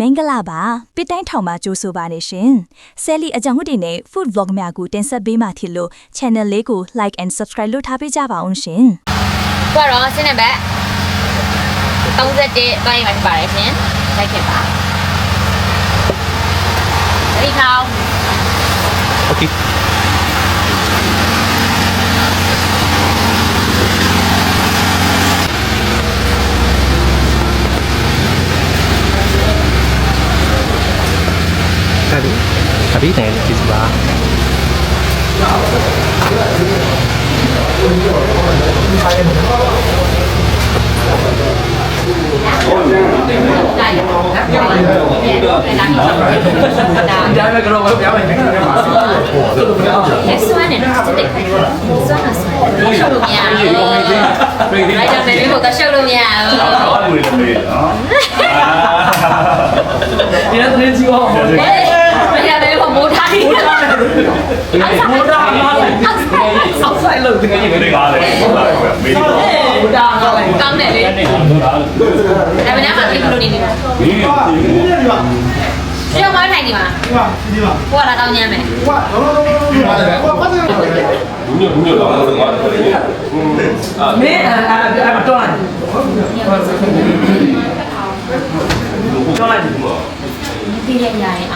မင်္ဂလာပါပစ်တိုင်းထောင်မှာကြိုးဆိုပါနေရှင်ဆယ်လီအကြောင်းဟုတ်တွေနဲ့ food vlog များကိုတင်ဆက်ပေးမှဖြစ်လို့ channel လေးကို like and subscribe လုပ်ထားပေးကြပါအောင်ရှင်ခုကတော့စင်းတဲ့ဘက်31ပိုင်းမှာဖြစ်ပါတယ်ရှင်လိုက်ခဲ့ပါဒီထောင် Okay. ဒါဒီဒါ ဒီတယ်ကြည့်ပါလိုက်တော့ဒါဒါဒါဒါပဲကတော့ပြောင်းလိုက်တယ်မှာလက်စွမ်းနေတော့တိတ်ခိုင်းတော့စွ မ်းတာစွမ်းရှုပ်လို့မရဘူးလိုက်တော့မယ်ဒီဘက်ကရှုပ်လို့မရဘူးဒီနေ့သင်းစီရောဟေးမရတယ်ဘာမိုးထားနေမိုးထားမိုးဒါအမားလိုက်အောက်ဆိုင်လို့တကယ်ကြီးပဲဒါမိုးဒါအမားလိုက်ကောင်းတယ်လေဒါပေမဲ့မှတိတ်လို့နေနေပါကျောင်းမထိုင်နေပါကိုကလာတော့ညမ်းမယ်မင်းအာအာမတော်လိုက်တော်လိုက်ပြီးတဲ့ညာရင်အားချိုးရည်ကိုရမယ်ခဏလေးခဏလေးရုံနဲ့တော့တေးလိုက်တော့တော့တည်လိုက်တော့တည်လိုက်တော့အမေကလည်းပါဆိုင်တယ်တော့ဘယ်တော့ပတ်သက်ဘူးစီကျော်တယ်ပါတာတော့တရားစ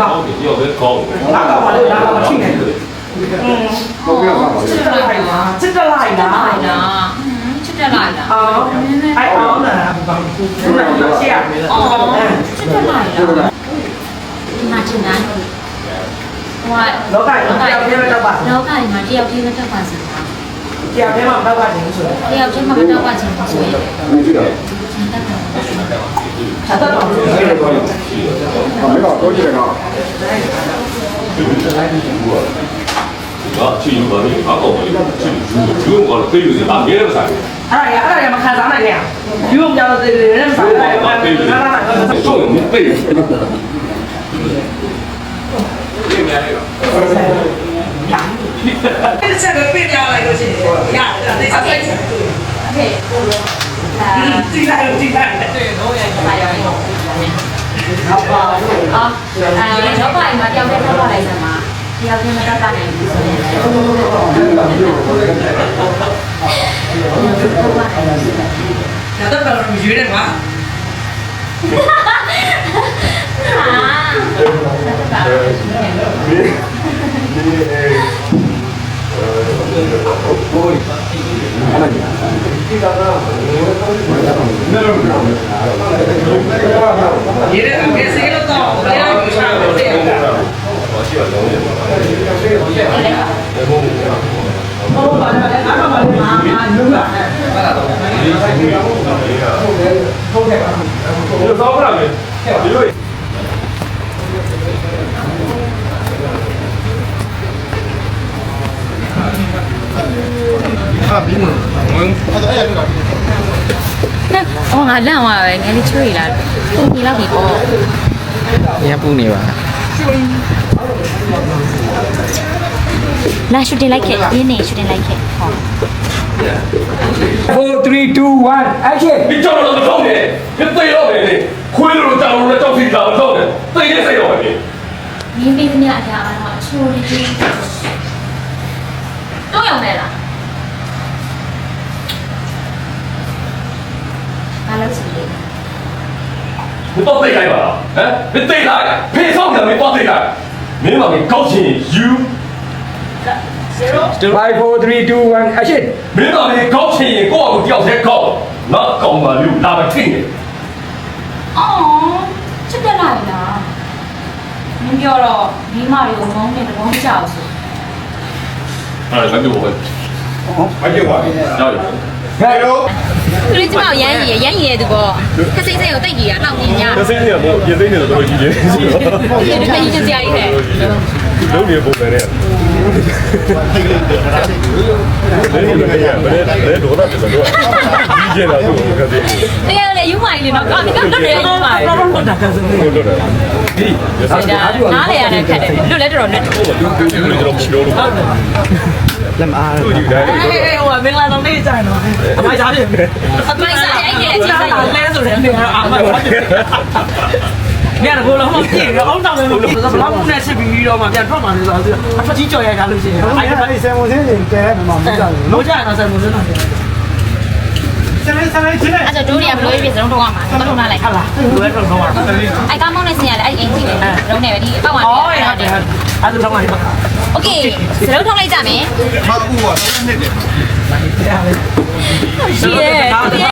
ကားဟုတ်တယ်ရောပဲကောင်းတယ်လာတော့ပါလေလာတော့ထိနေတယ်စစ်တက်လိုက်လားစစ်တက်လိုက်လားလိုက်တော့ချစ်တက်လိုက်တာအော်အဲ့အောင်လားဘာလို့ရှေ့ရမယ်အော်ချစ်တက်လိုက်တာဒီမှာချင်တယ် ဟိုကလောကကြီးတရားပြည့်တော့ပါလောကကြီးမှာတယောက်တည်းမတက်ပါစတာတရားပြည့်မှာတော့ပါတယ်ဆိုတော့တယောက်တည်းမတက်ပါချင်ဘူးဆိုရင်တက်တယ်ဆက်တော့ငါချီယူပါလေအကောင်ပါလေချီယူယူကတော့တေးယူစီအမြဲတမ်းဆိုင်အဲ့ဒါရအဲ့ဒါရမခံစားနိုင်နဲ့ဒီလိုကြောက်တဲ့တွေနဲ့စားတယ်ဘာလဲနားနား ဆိုင်ဘူးညာဘူးဆက်ကိုပြင်ပြလိုက်လို့ရှိရင်ရတယ်အဲ့ဒါသိချင်တယ်ဟဲ့ကိုရောဒါတိလိုက်တိလိုက်တဲ့တော့ရပါရောတော့ပါလို့အာအဲတော့ပါမှာကြောက်တဲ့တော့ပါလိုက်စမှာဒီအောင်မတတ်တာနိုင်ဘူးဆိုရင်လည်းဒါတော့ဘာလို့ယူရဲမှာဟာ ဟောငါလန့်သွားပဲငယ်လေးချွေးလာပုံကြီးလောက်ပြီပေါ့။ညပူနေပါလား။ လာရှူတင်လိုက်ခဲ့ရင်းနေရှူတင်လိုက်ခဲ့ဟော4 3 2 1 action ဒီကြောင်တော့တော့နေပြသိရောပဲလေခွေးလိုတောင်လိုတောက်စီတောင်တော့နေသိနေစေရောပဲလေမင်းပေးမရအရာအားတော့အချိုးလေးတော့ရုံနဲ့လားဘာလို့စီလဲမပေါ့သိလိုက်ပါလားဟမ်မသိလိုက်ဖေးဆောင်တယ်မပေါ့သိလိုက်မင်းမကောက်ချင် you 0 5 4 3 2 1 action မင်းတော်လေးကောက်ချင်ရင်ကိုယ့်အကိုတယောက်တည်းကောက်နော်ကောင်ပါလို့လာမထိနဲ့အော်ချစ်တယ်လားလားမင်းပြောတော့ဒီမတွေကိုမုန်းနေတဘောမကြောက်ဆိုဟာလည်းမပြောဘူးမပြောပါဘူးဟုတ်တယ်ဟယ်လိုသူတို့ကျမရမ်းရည်ရမ်းရည်တူပေါ့ခက်စိမ့်စိမ့်ကိုတိတ်ကြီးရအောင်ညညခက်စိမ့့်ရတော့ပြင်သိမ့်နေတော့တော်တော်ကြီးကြီးဒီလိုကြီးကြီးကြီးကြီး လုံးနေပုံစံနဲ့လေလေလေလေလေတော့တော့တယ်တော့ဒီကျလာတော့ကတည်းကတကယ်လေယူမိုင်လေနော်ကောင်းတယ်တော့တယ်ယူမိုင်တော့တော့တာကစနေဟုတ်တယ်ဒီနားလေရတဲ့ခက်တယ်လွတ်လဲတော်တော်နဲ့ဒီတော့မပြောလို့လက်မအားသူဒီတိုင်းအေးဟိုမင်္ဂလာဆောင်နေကြနော်အမိုက်သားတယ်အမိုက်စားအဲ့ဒီအချင်းဆိုင်လဲဆိုတယ်နေအာမဟုတ်တယ် ညနေကိုလုံးမပြေအောင်တောင်းတယ်လို့ဘလောက်နဲ့စစ်ပြီးတော့မှပြန်ထွက်မှလည်းဆိုတော့အဖကြီးကြော်ရကြလို့ရှိရင်အဲ့ဒါလေးဆယ်မိုးစင်းနေတဲမှာမကြောက်ဘူးလို့ကြရတာဆယ်မိုးစင်းတော့ဆယ်ဆယ်ချင်း အဲ့ဒါတို့တွေကဘလို့ပြည့်စုံထုံးရမှာမထုံးလာလိုက် ဟာလားဘယ်တော့တော့ အဲ့ကောင်းမောင်းနဲ့ဆင်ရတယ်အဲ့အိမ်ကြီးလေလုံးနေပဲဒီအပေါက်မှာ အော်ရတယ်အဲ့ဒါတော့မှ โอเคစလုံးထုံးလိုက်ကြမယ် မကူကနှစ်တယ် ရှိရဲ့